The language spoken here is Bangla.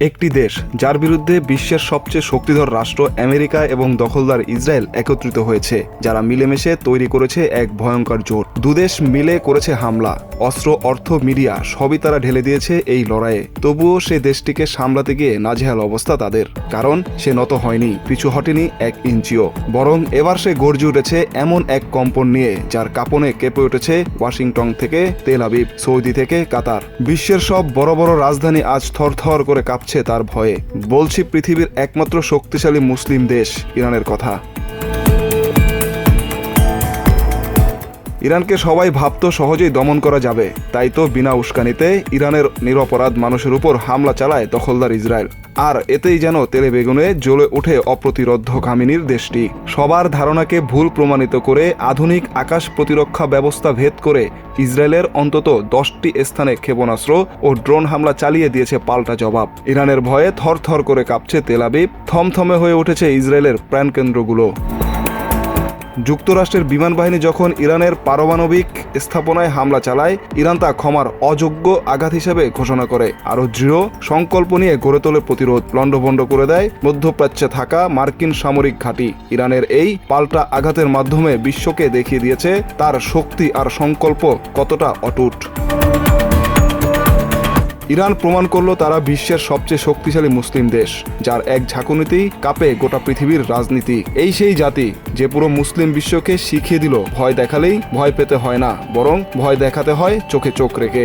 একটি দেশ, যার বিরুদ্ধে বিশ্বের সবচেয়ে শক্তিধর রাষ্ট্র আমেরিকা এবং দখলদার ইসরায়েল একত্রিত হয়েছে, যারা মিলেমিশে তৈরি করেছে এক ভয়ঙ্কর জোট। দুদেশ মিলে করেছে হামলা। অস্ত্র, অর্থ, মিডিয়া সবই তারা ঢেলে দিয়েছে এই লড়াইয়ে। তবুও সে দেশটিকে সামলাতে গিয়ে নাজেহাল অবস্থা তাদের, কারণ সে নত হয়নি, পিছু হটেনি এক ইঞ্চিও। বরং এবার সে গর্জে উঠেছে এমন এক কম্পন নিয়ে, যার কাঁপনে কেঁপে উঠেছে ওয়াশিংটন থেকে তেল আবিব, সৌদি থেকে কাতার। বিশ্বের সব বড় বড় রাজধানী আজ থরথর করে কাঁপছে তার ভয়ে। বলছি পৃথিবীর একমাত্র শক্তিশালী মুসলিম দেশ, ইরানের কথা। ইরানকে সবাই ভাবতো সহজেই দমন করা যাবে। তাই তো বিনা উস্কানিতে ইরানের নিরপরাধ মানুষের উপর হামলা চালায় দখলদার ইসরায়েল। আর এতেই যেন তেলে বেগুনে জ্বলে ওঠে অপ্রতিরোধ্য কামিনীর দেশটি। সবার ধারণাকে ভুল প্রমাণিত করে আধুনিক আকাশ প্রতিরক্ষা ব্যবস্থা ভেদ করে ইসরায়েলের অন্তত দশটি স্থানে ক্ষেপণাস্ত্র ও ড্রোন হামলা চালিয়ে দিয়েছে পাল্টা জবাব। ইরানের ভয়ে থরথর করে কাঁপছে তেলাবিব থমথমে হয়ে উঠেছে ইসরায়েলের প্রাণকেন্দ্রগুলো। যুক্তরাষ্ট্রের বিমান বাহিনী যখন ইরানের পারমাণবিক স্থাপনায় হামলা চালায়, ইরান তা ক্ষমার অযোগ্য আঘাত হিসেবে ঘোষণা করে। আরও দৃঢ় সংকল্প নিয়ে গড়ে তোলে প্রতিরোধ। লণ্ডভণ্ড করে দেয় মধ্যপ্রাচ্যে থাকা মার্কিন সামরিক ঘাঁটি। ইরানের এই পাল্টা আঘাতের মাধ্যমে বিশ্বকে দেখিয়ে দিয়েছে তার শক্তি আর সংকল্প কতটা অটুট। ইরান প্রমাণ করল তারা বিশ্বের সবচেয়ে শক্তিশালী মুসলিম দেশ, যার এক ঝাঁকুনিতেই কাঁপে গোটা পৃথিবীর রাজনীতি। এই সেই জাতি, যে পুরো মুসলিম বিশ্বকে শিখিয়ে দিল, ভয় দেখালেই ভয় পেতে হয় না, বরং ভয় দেখাতে হয় চোখে চোখ রেখে।